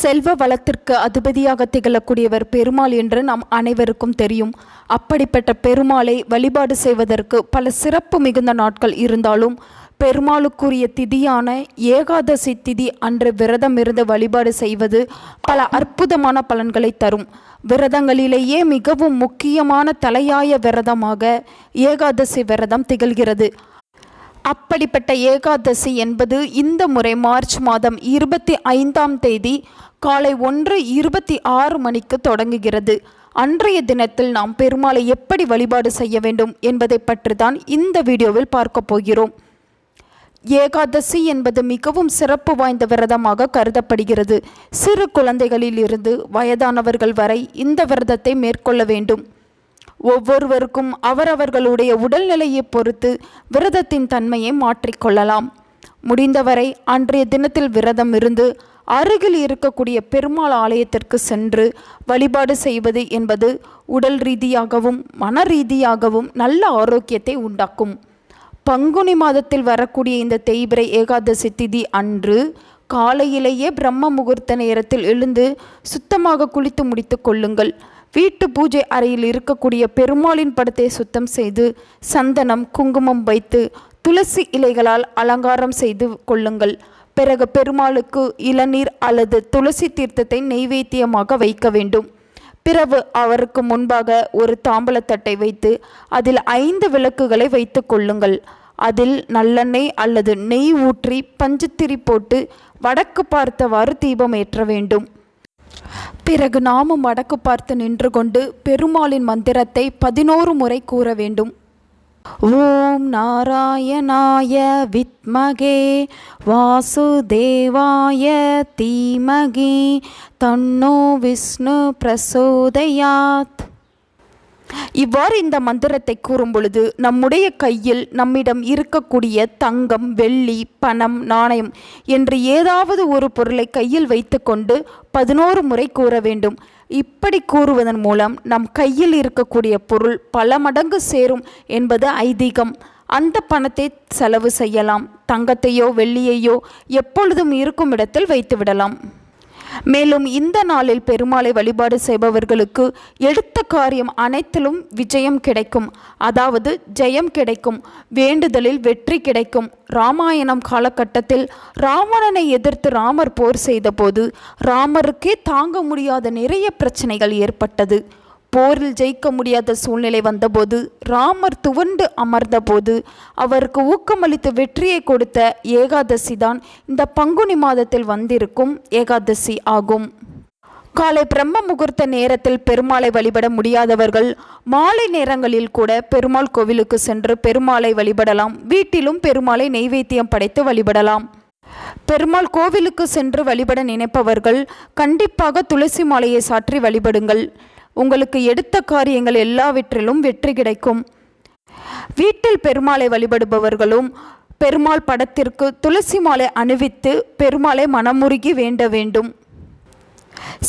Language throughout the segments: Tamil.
செல்வ வளத்திற்கு அதிபதியாக திகழக்கூடியவர் பெருமாள் என்று நாம் அனைவருக்கும் தெரியும். அப்படிப்பட்ட பெருமாளை வழிபாடு செய்வதற்கு பல சிறப்பு மிகுந்த நாட்கள் இருந்தாலும் பெருமாளுக்குரிய திதியான ஏகாதசி திதி அன்று விரதம் இருந்து வழிபாடு செய்வது பல அற்புதமான பலன்களை தரும். விரதங்களிலேயே மிகவும் முக்கியமான தலையாய விரதமாக ஏகாதசி விரதம் திகழ்கிறது. அப்படிப்பட்ட ஏகாதசி என்பது இந்த முறை மார்ச் மாதம் இருபத்தி ஐந்தாம் தேதி காலை ஒன்று இருபத்தி ஆறு மணிக்கு தொடங்குகிறது. அன்றைய தினத்தில் நாம் பெருமாளை எப்படி வழிபாடு செய்ய வேண்டும் என்பதை பற்றி தான் இந்த வீடியோவில் பார்க்க போகிறோம். ஏகாதசி என்பது மிகவும் சிறப்பு வாய்ந்த விரதமாக கருதப்படுகிறது. சிறு குழந்தைகளில் இருந்து வயதானவர்கள் வரை இந்த விரதத்தை மேற்கொள்ள வேண்டும். ஒவ்வொருவருக்கும் அவரவர்களுடைய உடல்நிலையை பொறுத்து விரதத்தின் தன்மையை மாற்றிக்கொள்ளலாம். முடிந்தவரை அன்றைய தினத்தில் விரதம் இருந்து அருகில் இருக்கக்கூடிய பெருமாள் ஆலயத்திற்கு சென்று வழிபாடு செய்வது என்பது உடல் ரீதியாகவும் மன ரீதியாகவும் நல்ல ஆரோக்கியத்தை உண்டாக்கும். பங்குனி மாதத்தில் வரக்கூடிய இந்த தேய்பிரை ஏகாதசி திதி அன்று காலையிலேயே பிரம்ம முகூர்த்த நேரத்தில் எழுந்து சுத்தமாக குளித்து முடித்து கொள்ளுங்கள். வீட்டு பூஜை அறையில் இருக்கக்கூடிய பெருமாளின் படத்தை சுத்தம் செய்து சந்தனம் குங்குமம் வைத்து துளசி இலைகளால் அலங்காரம் செய்து கொள்ளுங்கள். பிறகு பெருமாளுக்கு இளநீர் அல்லது துளசி தீர்த்தத்தை நெய்வேத்தியமாக வைக்க வேண்டும். பிறகு அவருக்கு முன்பாக ஒரு தாம்பலத்தட்டை வைத்து அதில் ஐந்து விளக்குகளை வைத்து கொள்ளுங்கள். அதில் நல்லெண்ணெய் அல்லது நெய் ஊற்றி பஞ்சுத்திரி போட்டு வடக்கு பார்த்தவாறு தீபம் ஏற்ற வேண்டும். பிறகு நாமும் வடக்கு பார்த்து நின்று கொண்டு பெருமாளின் மந்திரத்தை பதினோரு முறை கூற வேண்டும். ஓம் நாராயணாய வித்மகே வாசுதேவாய தீமகி தன்னோ விஷ்ணு பிரசோதயாத். இவ்வாறு இந்த மந்திரத்தை கூறும் பொழுது நம்முடைய கையில் நம்மிடம் இருக்கக்கூடிய தங்கம் வெள்ளி பணம் நாணயம் என்று ஏதாவது ஒரு பொருளை கையில் வைத்துக்கொண்டு பதினோரு முறை கூற வேண்டும். இப்படி கூறுவதன் மூலம் நம் கையில் இருக்கக்கூடிய பொருள் பல மடங்கு சேரும் என்பது ஐதீகம். அந்த பணத்தை செலவு செய்யலாம். தங்கத்தையோ வெள்ளியையோ எப்பொழுதும் இருக்கும் இடத்தில் வைத்துவிடலாம். மேலும் இந்த நாளில் பெருமாளை வழிபாடு செய்பவர்களுக்கு எடுத்த காரியம் அனைத்திலும் விஜயம் கிடைக்கும். அதாவது ஜெயம் கிடைக்கும் வேண்டுதலில் வெற்றி கிடைக்கும். ராமாயணம் காலகட்டத்தில் ராவணனை எதிர்த்து ராமர் போர் செய்தபோது ராமருக்கே தாங்க முடியாத நிறைய பிரச்சனைகள் ஏற்பட்டது. போரில் ஜெயிக்க முடியாத சூழ்நிலை வந்தபோது ராமர் துவண்டு அமர்ந்தபோது அவருக்கு ஊக்கமளித்து வெற்றியை கொடுத்த ஏகாதசி தான் இந்த பங்குனி மாதத்தில் வந்திருக்கும் ஏகாதசி ஆகும். காலை பிரம்ம முகூர்த்த நேரத்தில் பெருமாளை வழிபட முடியாதவர்கள் மாலை நேரங்களில் கூட பெருமாள் கோவிலுக்கு சென்று பெருமாளை வழிபடலாம். வீட்டிலும் பெருமாளை நெய்வேத்தியம் படைத்து வழிபடலாம். பெருமாள் கோவிலுக்கு சென்று வழிபட நினைப்பவர்கள் கண்டிப்பாக துளசி மாலையை சாற்றி வழிபடுங்கள். உங்களுக்கு எடுத்த காரியங்கள் எல்லாவற்றிலும் வெற்றி கிடைக்கும். வீட்டில் பெருமாளை வழிபடுபவர்களும் பெருமாள் படத்திற்கு துளசி மாலை அணிவித்து பெருமாளை மனமுருகி வேண்ட வேண்டும்.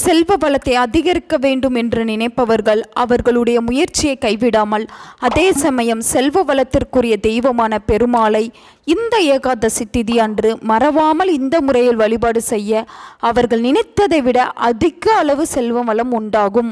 செல்வ பலத்தை அதிகரிக்க வேண்டும் என்று நினைப்பவர்கள் அவர்களுடைய முயற்சியை கைவிடாமல் அதே சமயம் செல்வ வளத்திற்குரிய தெய்வமான பெருமாளை இந்த ஏகாதசி திதி அன்று மறவாமல் இந்த முறையில் வழிபாடு செய்ய அவர்கள் நினைத்ததை விட அதிக அளவு செல்வ வளம் உண்டாகும்.